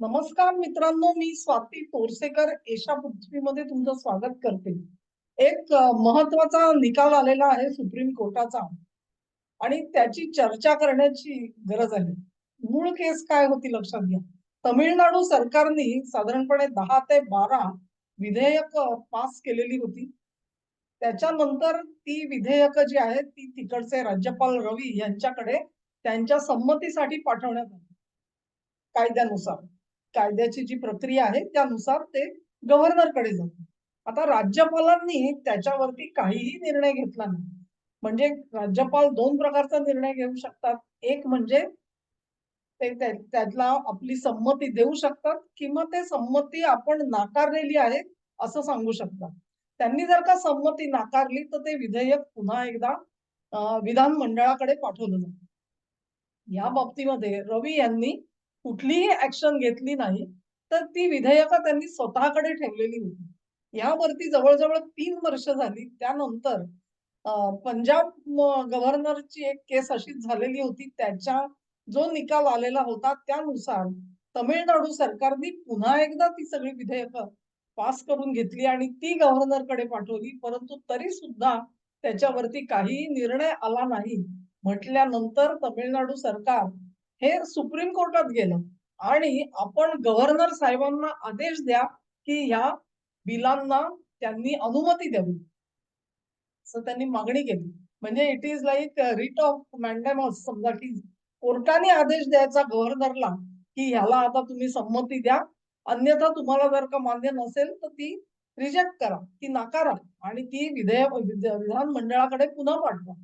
नमस्कार मित्रांनो मी स्वाती तोरसेकर. एशा पृथ्वीमध्ये तुमचं स्वागत करते. एक महत्त्वाचा निकाल आलेला आहे सुप्रीम कोर्टाचा. आणि त्याची चर्चा करण्याची गरज आहे. मूळ केस काय होती लक्षात घ्या. तमिळनाडू सरकारने साधारणपणे दहा ते बारा विधेयक पास केलेली होती. त्याच्यानंतर ती विधेयक जी आहेत ती तिकडचे राज्यपाल रवी यांच्याकडे त्यांच्या संमतीसाठी पाठवण्यात आली. कायद्यानुसार. कायद्याची जी प्रक्रिया आहे त्यानुसार ते गव्हर्नरकडे जाते. आता राज्यपालांनी त्याच्यावरती काहीही निर्णय घेतला नाही. म्हणजे राज्यपाल दोन प्रकारचा निर्णय घेऊ शकतात. एक म्हणजे ते त्यातला आपली संमती देऊ शकतात किंवा ते संमती आपण नाकारलेली आहे असं सांगू शकतात. त्यांनी जर का संमती नाकारली तर ते विधेयक पुन्हा एकदा विधान मंडळाकडे पाठवलं जातं. या बाबतीमध्ये रवी यांनी कुठलीही ऍक्शन घेतली नाही तर ती विधेयकं त्यांनी स्वतःकडे ठेवलेली होती. यावरती जवळजवळ तीन वर्ष झाली. त्यानंतर पंजाब गव्हर्नरची एक केस अशीच झालेली होती. त्याच्या जो निकाल आलेला होता त्यानुसार तमिळनाडू सरकारने पुन्हा एकदा ती सगळी विधेयकं पास करून घेतली आणि ती गव्हर्नरकडे पाठवली. परंतु तरी सुद्धा त्याच्यावरती काहीही निर्णय आला नाही. म्हटल्यानंतर तमिळनाडू सरकार हे सुप्रीम कोर्टात गेलं. आणि आपण गव्हर्नर साहेबांना आदेश द्या की ह्या बिलांना त्यांनी अनुमती द्यावी. असं त्यांनी मागणी केली. म्हणजे it is like writ of mandamus समजा की कोर्टाने आदेश द्यायचा गव्हर्नरला की ह्याला आता तुम्ही संमती द्या. अन्यथा तुम्हाला जर का मान्य नसेल तर ती रिजेक्ट करा ती नाकारा आणि ती विधेयक विधान मंडळाकडे पुन्हा पाठवा.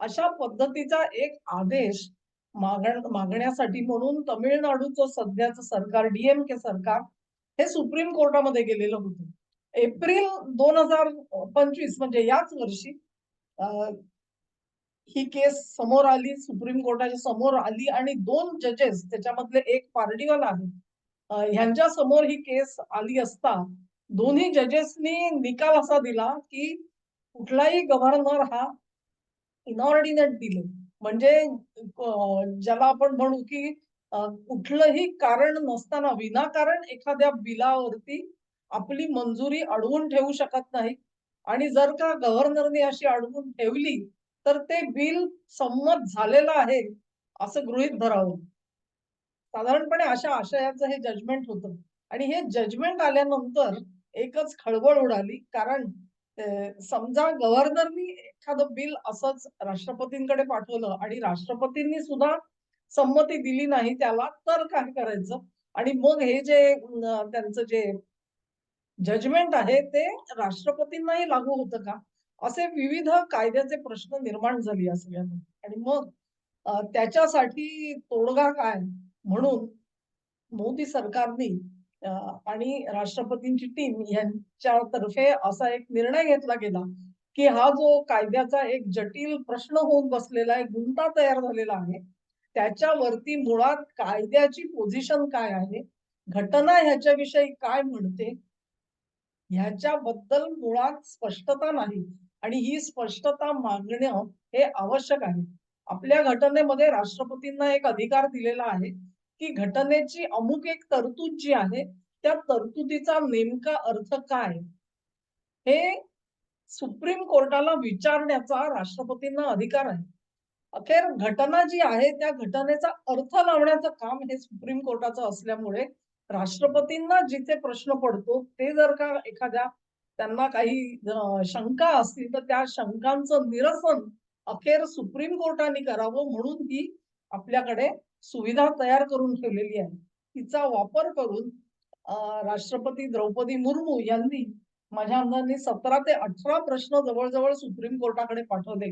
अशा पद्धतीचा एक आदेश मागण मागण्यासाठी म्हणून तमिळनाडूचं सध्याचं सरकार डीएमके सरकार हे सुप्रीम कोर्टामध्ये गेलेलं होतं. एप्रिल दोन हजार पंचवीस म्हणजे याच वर्षी ही केस समोर आली सुप्रीम कोर्टाच्या समोर आली आणि दोन जजेस त्याच्यामधले एक पार्डिवल आहे ह्यांच्या समोर ही केस आली असता दोन्ही जजेसनी निकाल असा दिला की कुठलाही गव्हर्नर हा इनऑर्डिनेट दिले म्हणजे ज्याला आपण म्हणू की कुठलंही कारण नसताना विनाकारण एखाद्या बिलावरती आपली मंजुरी अडवून ठेवू शकत नाही. आणि जर का गव्हर्नरने अशी अडवून ठेवली तर ते बिल संमत झालेलं आहे असं गृहीत धरावं. साधारणपणे अशा आशयाचं हे जजमेंट होतं. आणि हे जजमेंट आल्यानंतर एकच खळबळ उडाली. कारण समजा गव्हर्नरनी एखादं बिल असंच राष्ट्रपतींकडे पाठवलं आणि राष्ट्रपतींनी सुद्धा संमती दिली नाही त्याला तर काय करायचं? आणि मग हे जे त्यांचं जे जजमेंट आहे ते राष्ट्रपतींनाही लागू होतं का? असे विविध कायद्याचे प्रश्न निर्माण झाले या सगळ्यामध्ये. आणि मग त्याच्यासाठी तोडगा काय? म्हणून मोदी सरकारने आणि राष्ट्रपतींची टीम यांच्यातर्फे असा एक निर्णय घेतला गेला की हा जो कायद्याचा एक जटिल प्रश्न होऊन बसलेला आहे गुंता तयार झालेला आहे त्याच्यावरती मुळात कायद्याची पोझिशन काय आहे घटना ह्याच्याविषयी काय म्हणते ह्याच्याबद्दल मुळात स्पष्टता नाही आणि ही स्पष्टता मागणं हे आवश्यक आहे. आपल्या घटनेमध्ये राष्ट्रपतींना एक अधिकार दिलेला आहे की घटनेची अमुक एक तरतूद जी आहे त्या तरतुदीचा नेमका अर्थ काय हे सुप्रीम कोर्टाला विचारण्याचा राष्ट्रपतींना अधिकार आहे. अखेर घटना जी आहे त्या घटनेचा अर्थ लावण्याचं काम हे सुप्रीम कोर्टाचं असल्यामुळे राष्ट्रपतींना जिथे प्रश्न पडतो ते जर का एखाद्या त्यांना काही शंका असतील तर त्या शंकांचं निरसन अखेर सुप्रीम कोर्टाने करावं म्हणून ही आपल्याकडे सुविधा तयार करून ठेवलेली आहे. तिचा वापर करून राष्ट्रपती द्रौपदी मुर्मू यांनी माझ्या अंगाने सतरा ते अठरा प्रश्न जवळजवळ सुप्रीम कोर्टाकडे पाठवले.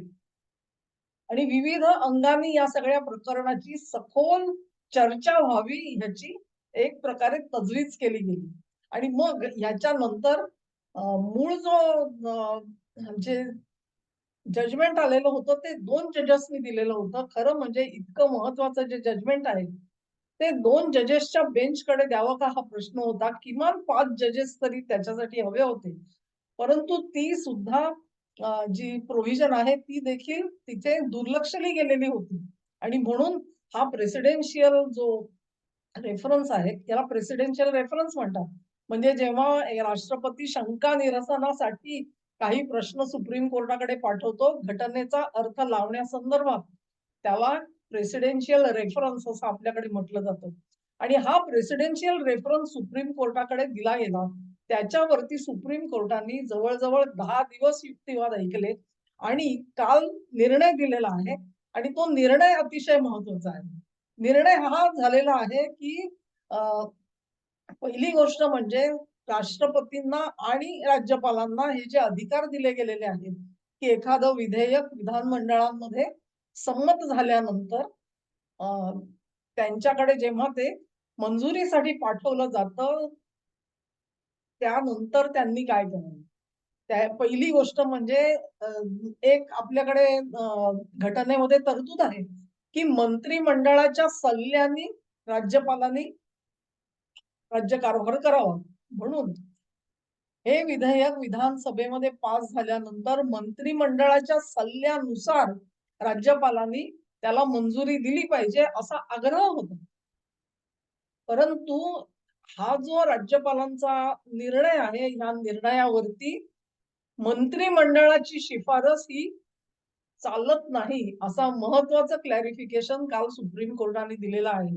आणि विविध अंगाने या सगळ्या प्रकरणाची सखोल चर्चा व्हावी ह्याची एक प्रकारे तजवीज केली गेली. आणि मग ह्याच्या नंतर मूळ जो म्हणजे जे जजमेंट आलेलं होतं ते दोन जजेसनी दिलेलं होतं. खरं म्हणजे इतकं महत्वाचं जे जजमेंट आहे ते दोन जजेसच्या बेंचकडे द्यावं का हा प्रश्न होता? किमान पाच जजेस तरी त्याच्यासाठी हवे होते. परंतु ती सुद्धा जी प्रोव्हिजन आहे ती देखील तिथे दुर्लक्षली गेलेली होती. आणि म्हणून हा प्रेसिडेन्शियल जो रेफरन्स आहे त्याला प्रेसिडेन्शियल रेफरन्स म्हणतात. म्हणजे जेव्हा राष्ट्रपती शंका निरसनासाठी काही प्रश्न सुप्रीम कोर्टाकडे पाठवतो घटनेचा अर्थ लावण्यासंदर्भात त्याला प्रेसिडेन्शियल रेफरन्स असं आपल्याकडे म्हटलं जातं. आणि हा प्रेसिडेन्शियल रेफरन्स सुप्रीम कोर्टाकडे दिला गेला. त्याच्यावरती सुप्रीम कोर्टाने जवळजवळ दहा दिवस युक्तिवाद ऐकले आणि काल निर्णय दिलेला आहे आणि तो निर्णय अतिशय महत्त्वाचा आहे. निर्णय हा झालेला आहे की पहिली गोष्ट म्हणजे राष्ट्रपतींना आणि राज्यपालांना हे जे अधिकार दिले गेलेले आहेत की एखादं विधेयक विधानमंडळांमध्ये संमत झाल्यानंतर त्यांच्याकडे जेव्हा ते मंजुरीसाठी पाठवलं जातं त्यानंतर त्यांनी काय करावं? त्या पहिली गोष्ट म्हणजे एक आपल्याकडे अं, घटनेमध्ये तरतूद आहे की मंत्रिमंडळाच्या सल्ल्याने राज्यपालांनी राज्य कारभार करावा. म्हणून हे विधेयक विधानसभेमध्ये पास झाल्यानंतर मंत्रिमंडळाच्या सल्ल्यानुसार राज्यपालांनी त्याला मंजुरी दिली पाहिजे असा आग्रह होता. परंतु हा जो राज्यपालांचा निर्णय आहे ह्या निर्णयावरती मंत्रिमंडळाची शिफारस ही चालत नाही असा महत्वाचं क्लॅरिफिकेशन काल सुप्रीम कोर्टाने दिलेलं आहे.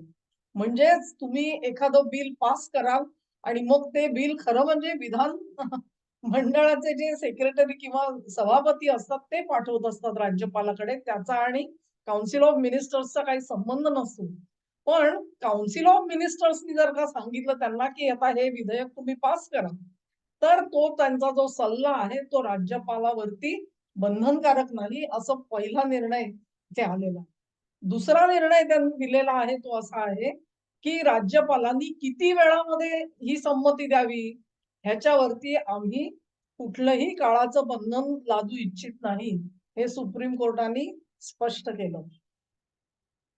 म्हणजेच तुम्ही एखादं बिल पास कराल आणि मग ते बिल खरं म्हणजे विधान मंडळाचे जे सेक्रेटरी किंवा सभापती असतात ते पाठवत असतात राज्यपालाकडे. त्याचा आणि काउन्सिल ऑफ मिनिस्टर्सचा काही संबंध नसतो. पण काउन्सिल ऑफ मिनिस्टर्सनी जर का सांगितलं त्यांना की आता हे विधेयक तुम्ही पास करा तर तो त्यांचा जो सल्ला आहे तो राज्यपालावरती बंधनकारक नाही असं पहिला निर्णय इथे आलेला. दुसरा निर्णय त्यांनी दिलेला आहे तो असा आहे की राज्यपालांनी किती वेळामध्ये ही संमती द्यावी? ह्याच्यावरती आम्ही कुठलंही काळाचं बंधन लादू इच्छित नाही हे सुप्रीम कोर्टाने स्पष्ट केलं.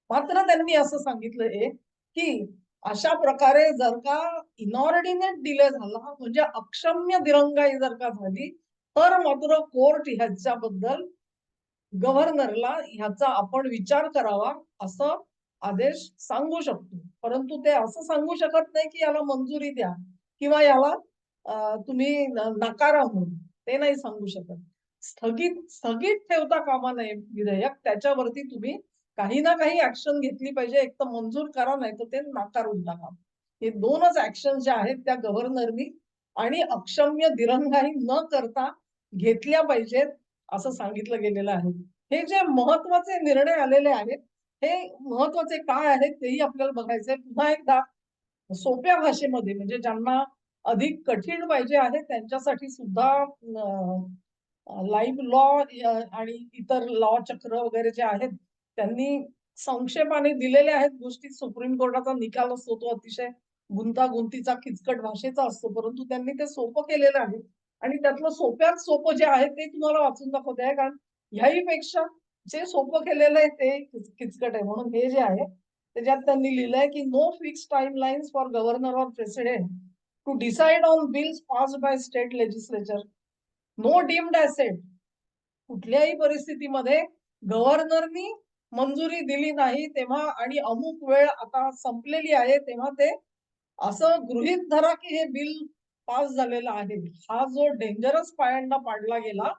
मात्र त्यांनी असं सांगितलंय की अशा प्रकारे जर का इनऑर्डिनेट डिले झाला म्हणजे अक्षम्य दिरंगाई जर का झाली तर मात्र कोर्ट ह्याच्याबद्दल गव्हर्नरला ह्याचा आपण विचार करावा असं आदेश सांगू शकतो. परंतु ते असं सांगू शकत नाही की याला मंजुरी द्या किंवा याला तुम्ही नकारा म्हणून ते नाही सांगू शकत. स्थगित स्थगित ठेवता कामा नये विधेयक. त्याच्यावरती तुम्ही काही ना काही ऍक्शन घेतली पाहिजे. एक तर मंजूर करा नाही तर ते नाकारून टाका. हे दोनच ऍक्शन ज्या आहेत त्या गव्हर्नरनी आणि अक्षम्य दिरंगाई न करता घेतल्या पाहिजेत असं सांगितलं गेलेलं आहे. हे जे महत्त्वाचे निर्णय आलेले आहेत हे महत्त्वाचे काय आहेत तेही आपल्याला बघायचंय. पुन्हा एकदा सोप्या भाषेमध्ये म्हणजे ज्यांना अधिक कठीण पाहिजे आहे त्यांच्यासाठी सुद्धा लाईव्ह लॉ आणि इतर लॉ चक्र वगैरे जे आहेत त्यांनी संक्षेपाने दिलेल्या आहेत गोष्टी. सुप्रीम कोर्टाचा निकाल असतो तो अतिशय गुंतागुंतीचा किचकट भाषेचा असतो. परंतु त्यांनी ते सोपं केलेलं आहे. आणि त्यातलं सोप्यात सोपं जे आहे ते तुम्हाला वाचून दाखवते आहे. कारण ह्याही पेक्षा जे सोपं केलेलं आहे ते किचकट आहे. म्हणून हे जे आहे त्याच्यात त्यांनी लिहिलंय की no fix timelines for governor or president to decide on bills pass by state legislature no deemed assent कुठल्याही परिस्थितीमध्ये गव्हर्नरनी मंजुरी दिली नाही तेव्हा आणि अमुक वेळ आता संपलेली आहे तेव्हा ते असं गृहीत धरा की हे बिल पास झालेला आहे. हा जो डेंजरस पायांना पाडला गेला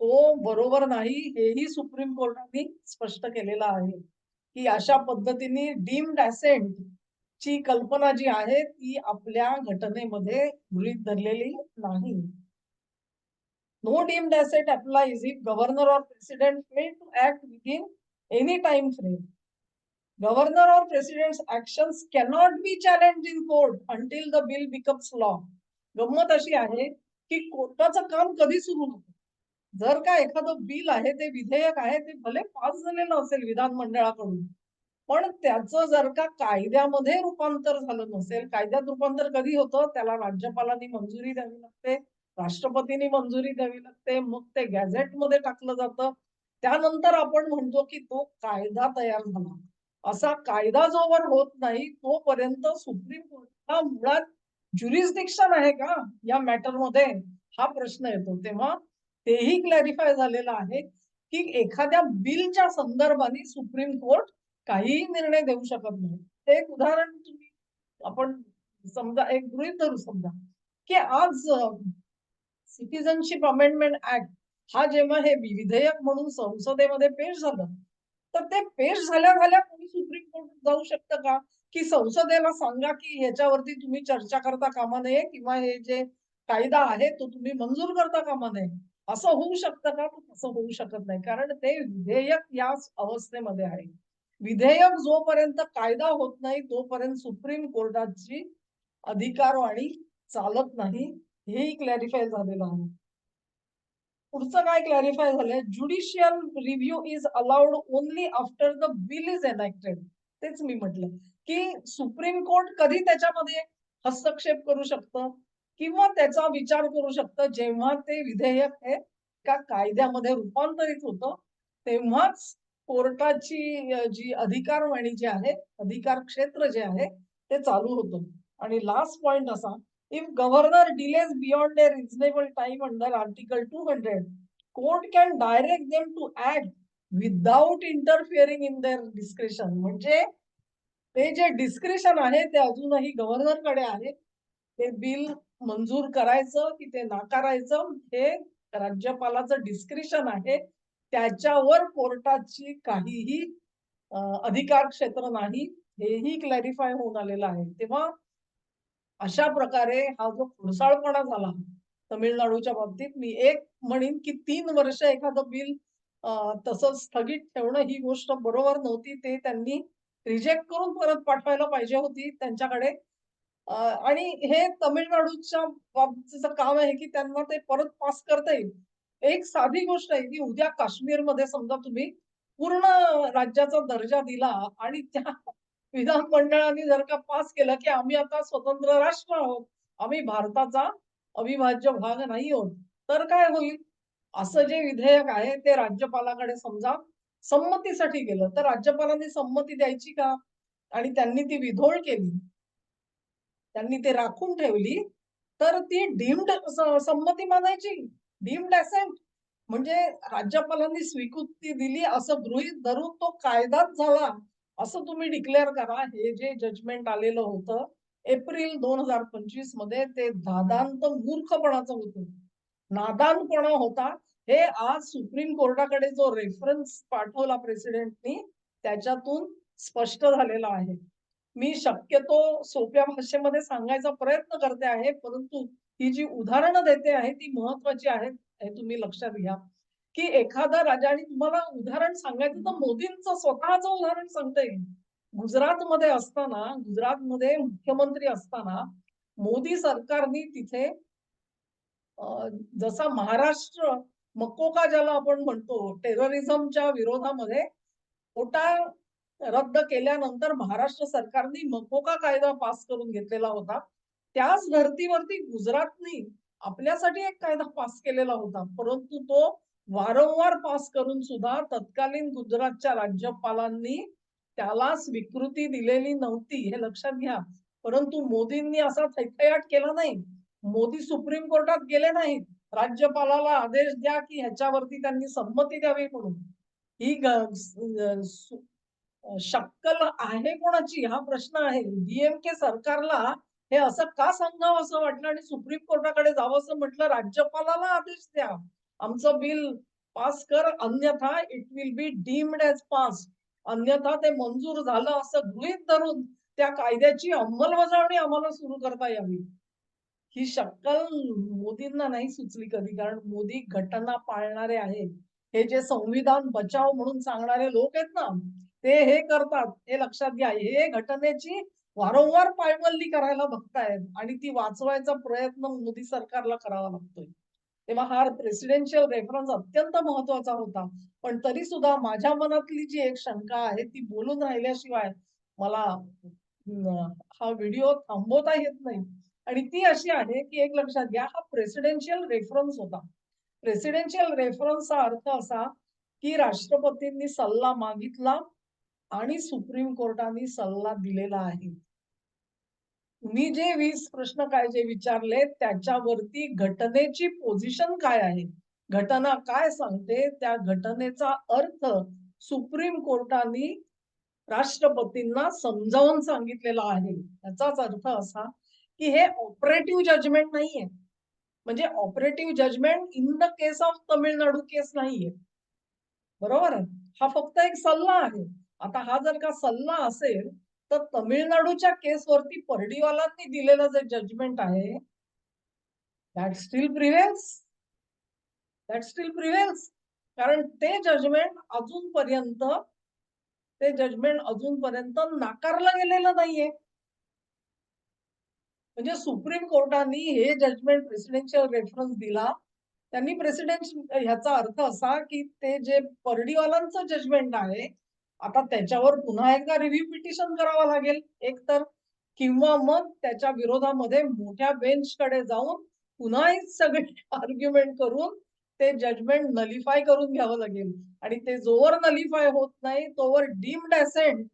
तो बरोबर नाही हेही सुप्रीम कोर्टाने स्पष्ट केलेलं आहे. की अशा पद्धतीने डीम्ड ऍसेंट ची कल्पना जी आहे ती आपल्या घटनेमध्ये गृहित धरलेली नाही. No deemed assent apply is if governor or president may to act within any time frame governor or president action cannot be challenge in court until the bill becomes law गंमत अशी आहे की कोर्टाचं काम कधी सुरू होतं? जर का एखादं बिल आहे ते विधेयक आहे ते भले पास झालेलं असेल विधानमंडळाकडून पण त्याचं जर का कायद्यामध्ये रूपांतर झालं नसेल कायद्यात रूपांतर कधी होतं? त्याला राज्यपालांनी मंजुरी द्यावी लागते राष्ट्रपतींनी मंजुरी द्यावी लागते मग ते गॅझेटमध्ये टाकलं जातं. त्यानंतर आपण म्हणतो की तो कायदा तयार झाला. असा कायदा जोवर होत नाही तोपर्यंत सुप्रीम कोर्टला मुळात ज्युरिस्डिक्शन आहे का या मॅटरमध्ये हा प्रश्न येतो. तेव्हा तेही क्लॅरिफाय झालेलं आहे की एखाद्या बिलच्या संदर्भाने सुप्रीम कोर्ट काहीही निर्णय देऊ शकत नाही. एक उदाहरण तुम्ही आपण समजा एक गृहित धरू समजा की आज सिटिझनशिप अमेंडमेंट ऍक्ट हा जेव्हा हे विधेयक म्हणून संसदेमध्ये पेश झालं तर ते पेश झाल्या झाल्या कोणी सुप्रीम कोर्ट जाऊ शकतं का? की संसदेला सांगा की ह्याच्यावरती तुम्ही चर्चा करता कामा नये किंवा हे जे कायदा आहे तो तुम्ही मंजूर करता कामा नये. असं होऊ शकतं का? असं होऊ शकत नाही. कारण ते विधेयक या अवस्थेमध्ये आहे. विधेयक जोपर्यंत कायदा होत नाही तोपर्यंत सुप्रीम कोर्टाची अधिकारवाणी चालत नाही हेही क्लॅरिफाय झालेलं आहे. पुढचं काय क्लॅरिफाय झालंय? Judicial review is allowed only after the bill is enacted तेच मी म्हटलं की सुप्रीम कोर्ट कधी त्याच्यामध्ये हस्तक्षेप करू शकतं? किंवा त्याचा विचार करू शकतं? जेव्हा ते विधेयक हे का कायद्यामध्ये रूपांतरित होतं तेव्हाच कोर्टाची जी अधिकारवाणी जी आहे अधिकार क्षेत्र जे आहे ते चालू होत. आणि लास्ट पॉइंट असा if governor delays beyond a reasonable time under article two hundred court can direct them to act without interfering in their discretion म्हणजे ते जे डिस्क्रिप्शन आहे ते अजूनही गव्हर्नरकडे आहे. ते बिल मंजूर करायचं कि ते नाकारायचं हे राज्यपालाचं डिस्क्रिप्शन आहे. त्याच्यावर कोर्टाची काहीही अधिकार क्षेत्र नाही हेही क्लॅरिफाय होऊन आलेलं आहे. तेव्हा अशा प्रकारे हा जो खुळसाळपणा झाला तमिळनाडूच्या बाबतीत मी एक म्हणेन की तीन वर्ष एखादं बिल तसंच स्थगित ठेवणं ही गोष्ट बरोबर नव्हती. ते त्यांनी रिजेक्ट करून परत पाठवायला पाहिजे होती त्यांच्याकडे. आणि हे तमिळनाडूच्या बाबतीचं काम आहे की त्यांना ते परत पास करता येईल. एक साधी गोष्ट आहे की उद्या काश्मीरमध्ये समजा तुम्ही पूर्ण राज्याचा दर्जा दिला आणि त्या विधानमंडळाने जर का पास केलं की आम्ही आता स्वतंत्र राष्ट्र आहोत आम्ही भारताचा अविभाज्य भाग नाही आहोत तर काय होईल? असं जे विधेयक आहे ते राज्यपालाकडे समजा संमतीसाठी गेलं तर राज्यपालांनी संमती द्यायची का? आणि त्यांनी ती विधोळ केली त्यांनी ते राखून ठेवली तर ती डीम्ड संमती मानायची. डीम्ड असेंट म्हणजे राज्यपालांनी स्वीकृती दिली असं गृहित धरून तो कायदाच झाला असं तुम्ही डिक्लेअर करा. हे जे जजमेंट आलेलं होतं एप्रिल दोन हजार पंचवीसमध्ये ते दादांत मूर्खपणाचं होतं. नादानपणा होता. हे आज सुप्रीम कोर्टाकडे जो रेफरन्स पाठवला प्रेसिडेंटनी त्याच्यातून स्पष्ट झालेला आहे. मी शक्यतो सोप्या भाषेमध्ये सांगायचा प्रयत्न करते आहे परंतु ही जी उदाहरणं देते आहे ती महत्वाची आहेत हे तुम्ही लक्षात घ्या. की एखादा राजा आणि तुम्हाला उदाहरण सांगायचं तर मोदींचं स्वतःच उदाहरण सांगता. येईल गुजरातमध्ये असताना गुजरातमध्ये मुख्यमंत्री असताना मोदी सरकारने तिथे जसा महाराष्ट्र मकोका ज्याला आपण म्हणतो टेररिझमच्या विरोधामध्ये कोटा रद्द केल्यानंतर महाराष्ट्र सरकारने मकोका कायदा पास करून घेतलेला होता. त्याच धर्तीवरती गुजरातनी आपल्यासाठी एक कायदा पास केलेला होता. परंतु तो वारंवार पास करून सुद्धा तत्कालीन गुजरातच्या राज्यपालांनी त्याला स्वीकृती दिलेली नव्हती हे लक्षात घ्या. परंतु मोदींनी असा थैथयाट केला नाही. मोदी सुप्रीम कोर्टात गेले नाहीत. राज्यपालाला आदेश द्या की ह्याच्यावरती त्यांनी संमती द्यावी म्हणून. ही शक्कल आहे कोणाची? हा प्रश्न आहे. डीएमके सरकारला हे असं का सांगावं असं वाटलं? आणि सुप्रीम कोर्टाकडे जावं असं म्हटलं राज्यपालाला आदेश द्या. आमचं बिल पास कर अन्यथा it will be deemed as pass अन्यथा ते मंजूर झालं असं गृहित धरून त्या कायद्याची अंमलबजावणी आम्हाला सुरू करता यावी. ही शक्कल मोदींना नाही सुचली कधी कारण मोदी घटना पाळणारे आहेत. हे जे संविधान बचाव म्हणून सांगणारे लोक आहेत ना ते हे करतात. हे लक्षात घ्या हे घटनेची वारंवार पायमल्ली करायला बघतायत आणि ती वाचवायचा प्रयत्न मोदी सरकारला करावा लागतोय. तेव्हा हा प्रेसिडेन्शियल रेफरन्स अत्यंत महत्त्वाचा होता. पण तरी सुद्धा माझ्या मनातली जी एक शंका आहे ती बोलून राहिल्याशिवाय मला हा व्हिडिओ थांबवता येत नाही. आणि ती अशी आहे की एक लक्षात घ्या हा प्रेसिडेन्शियल रेफरन्स होता. प्रेसिडेन्शियल रेफरन्सचा अर्थ असा की राष्ट्रपतींनी सल्ला मागितला आणि सुप्रीम कोर्टाने सल्ला दिलेला आहे. मी जे वीस प्रश्न काय जे विचारले त्याच्यावरती घटनेची पोझिशन काय आहे? घटना काय सांगते? त्या घटनेचा अर्थ सुप्रीम कोर्टाने राष्ट्रपतींना समजावून सांगितलेला आहे. याचाच अर्थ असा की हे ऑपरेटिव्ह जजमेंट नाहीये. म्हणजे operative judgment in the case of Tamil Nadu case नाहीये. बरोबर हा फक्त एक सल्ला आहे. आता हा जर का सल्ला असेल तर तमिळनाडूच्या केसवरती परडीवालांनी दिलेलं जे जजमेंट आहे that still prevails that still prevails कारण ते जजमेंट अजूनपर्यंत ते जजमेंट अजूनपर्यंत नाकारलं गेलेलं नाहीये. म्हणजे सुप्रीम कोर्टाने हे जजमेंट प्रेसिडेन्शियल रेफरन्स दिला. त्यांनी प्रेसिडेंट ह्याचा अर्थ असा की ते जे परडीवालांचं जजमेंट आहे आता त्याच्यावर पुन्हा एकदा रिव्ह्यू पिटिशन करावं लागेल. एक तर किंवा मग त्याच्या विरोधामध्ये मोठ्या बेंचकडे जाऊन पुन्हा सगळे आर्ग्युमेंट करून ते जजमेंट नलिफाय करून घ्यावं लागेल. आणि ते जोवर नलिफाय होत नाही तोवर डीम्ड असेंट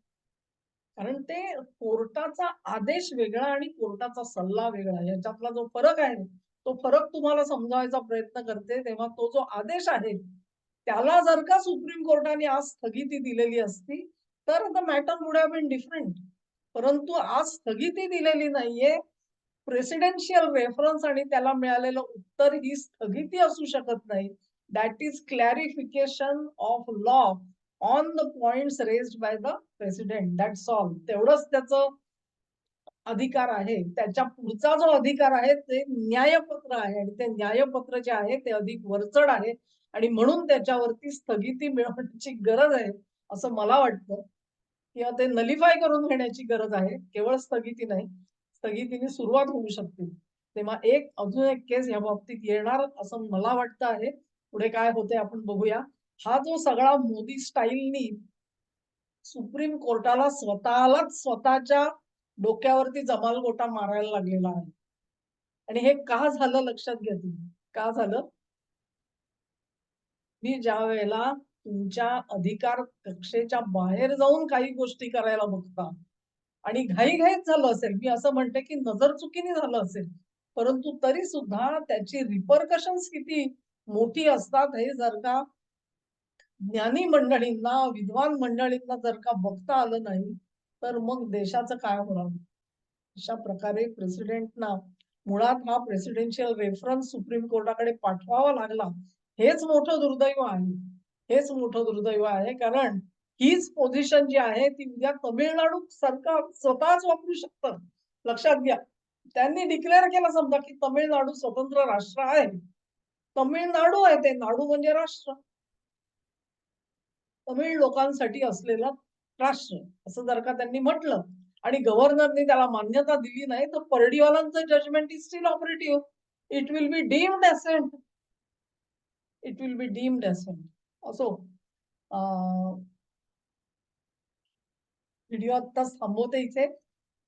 कारण ते कोर्टाचा आदेश वेगळा आणि कोर्टाचा सल्ला वेगळा. याच्यातला जो फरक आहे तो फरक तुम्हाला समजावायचा प्रयत्न करते तेव्हा तो जो आदेश आहे त्याला जर का सुप्रीम कोर्टाने आज स्थगिती दिलेली असती तर the matter would have been different परंतु आज स्थगिती दिलेली नाहीये. प्रेसिडेन्शियल रेफरन्स आणि त्याला मिळालेलं उत्तर ही स्थगिती असू शकत नाही. That is clarification of law on the point raised by the president that's all तेवढंच त्याचं अधिकार आहे त्याच्या पुढचा जो अधिकार आहे ते न्यायपत्र आहे. आणि ते न्यायपत्र जे आहे ते अधिक वरचढ आहे. आणि म्हणून त्याच्यावरती स्थगिती मिळवण्याची गरज आहे असं मला वाटतं. किंवा ते नलिफाय करून घेण्याची गरज आहे. केवळ स्थगिती नाही स्थगितीने सुरुवात होऊ शकते. तेव्हा एक अजून एक केस या बाबतीत येणार असं मला वाटतं आहे. पुढे काय होते आपण बघूया. हा जो सगळा मोदी स्टाईलनी सुप्रीम कोर्टाला स्वतःलाच स्वतःच्या डोक्यावरती जमाल गोटा मारायला लागलेला आहे. आणि हे का झालं लक्षात घ्या तुम्ही? का झालं? मी ज्या वेळेला तुमच्या अधिकार कक्षेच्या बाहेर जाऊन काही गोष्टी करायला बघता आणि घाईघाईत झालं असेल मी असं म्हणते की नजर चुकीने झालं असेल परंतु तरी सुद्धा त्याची रिपरकशन्स किती मोठी असतात हे जर का ज्ञानी मंडळींना विद्वान मंडळींना जर का बघता आलं नाही तर मग देशाचं काय होणार? अशा प्रकारे प्रेसिडेंटना मुळात हा प्रेसिडेन्शियल रेफरन्स सुप्रीम कोर्टाकडे पाठवावा लागला हेच मोठं दुर्दैव आहे. हेच मोठं दुर्दैव आहे कारण हीच पोझिशन जी आहे ती उद्या तमिळनाडू सरकार स्वतःच वापरू शकतं. लक्षात घ्या. त्यांनी डिक्लेअर केलं समजा की तमिळनाडू स्वतंत्र राष्ट्र आहे. तमिळनाडू आहे ते नाडू म्हणजे राष्ट्र. तमिळ लोकांसाठी असलेला राष्ट्र असं जर का त्यांनी म्हटलं आणि गव्हर्नरने त्याला मान्यता दिली नाही तर परडीवालांचं judgment is still operative it will be deemed assent it will be deemed assent असो. व्हिडिओ आत्ताच थांबवते इथे.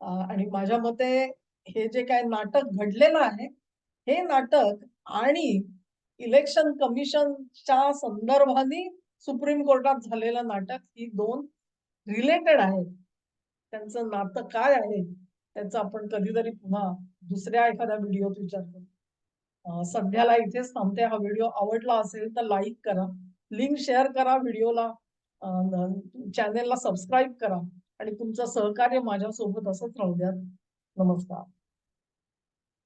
आणि माझ्या मते हे जे काय नाटक घडलेलं आहे हे नाटक आणि इलेक्शन कमिशनच्या संदर्भाने सुप्रीम कोर्टात झालेलं नाटक ही दोन रिलेटेड आहेत. त्यांचं नातं काय आहे त्यांचं आपण कधीतरी पुन्हा दुसऱ्या एखाद्या व्हिडिओत विचार करू. सध्याला इथेच थांबते. हा व्हिडिओ आवडला असेल तर लाईक करा. लिंक शेअर करा व्हिडिओला चॅनेलला सबस्क्राईब करा. आणि तुमचं सहकार्य माझ्यासोबत असंच राहू द्या नमस्कार.